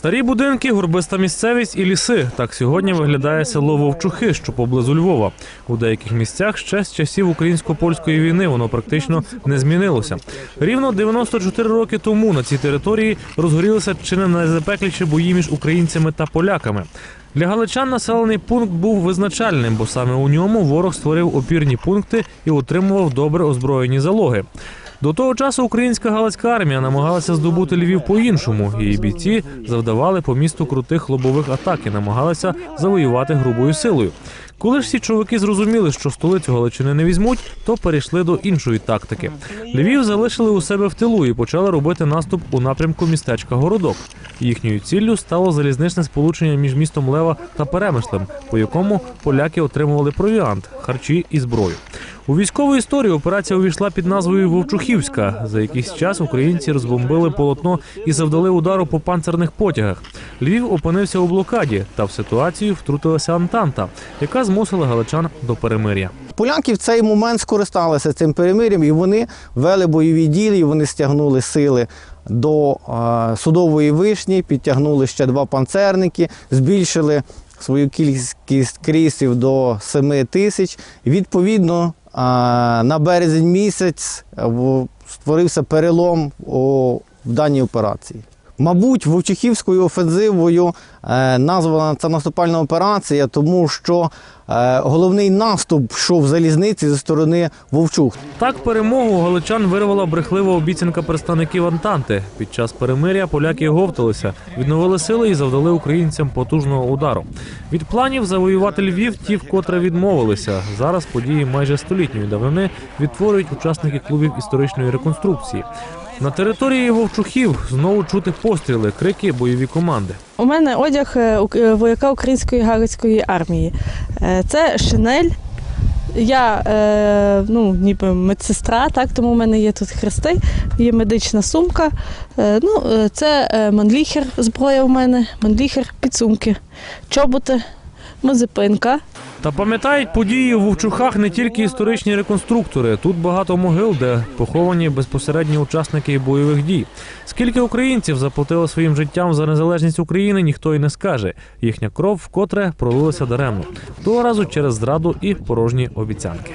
Старі будинки, горбиста місцевість і ліси. Так сьогодні виглядає село Вовчухи, що поблизу Львова. У деяких місцях ще з часів українсько-польської війни воно практично не змінилося. Рівно 94 роки тому на цій території розгорілися чи не найзапекліші бої між українцями та поляками. Для галичан населений пункт був визначальним, бо саме у ньому ворог створив опірні пункти і утримував добре озброєні залоги. До того часу українська галицька армія намагалася здобути Львів по-іншому. Її бійці завдавали по місту крутих лобових атак і намагалися завоювати грубою силою. Коли ж всі чоловіки зрозуміли, що столицю Галичини не візьмуть, то перейшли до іншої тактики. Львів залишили у себе в тилу і почали робити наступ у напрямку містечка Городок. Їхньою ціллю стало залізничне сполучення між містом Лева та Перемишлем, по якому поляки отримували провіант, харчі і зброю. У військову історію операція увійшла під назвою Вовчухівська. За якийсь час українці розбомбили полотно і завдали удару по панцерних потягах. Львів опинився у блокаді, та в ситуацію втрутилася Антанта, яка змусила галичан до перемир'я. Поляки в цей момент скористалися цим перемир'ям і вони вели бойові дії, вони стягнули сили до е, судової вишні, підтягнули ще два панцерники, збільшили свою кількість крісів до 7 тисяч. Відповідно, на березень місяць е, створився перелом у, даній операції. Мабуть, Вовчихівською офензивою е, названа ця наступальна операція, тому що е, головний наступ йшов залізниці зі сторони Вовчух. Так перемогу галичан вирвала брехлива обіцянка представників Антанти. Під час перемиря поляки оговталися, відновили сили і завдали українцям потужного удару. Від планів завоювати Львів ті вкотре відмовилися. Зараз події майже столітньої давнини відтворюють учасники клубів історичної реконструкції. На території Вовчухів знову чути постріли, крики, бойові команди. У мене одяг е, е, вояка української галицької армії. Е, Це шинель. Я ну, ніби медсестра, так, тому в мене є тут хрести, є медична сумка. Ну, це манліхер, зброя у мене, манліхер, підсумки, чоботи, мазепинка. Та пам'ятають події в Вовчухах не тільки історичні реконструктори. Тут багато могил, де поховані безпосередні учасники бойових дій. Скільки українців заплатили своїм життям за незалежність України, ніхто й не скаже. Їхня кров вкотре пролилася даремно. Того разу через зраду і порожні обіцянки.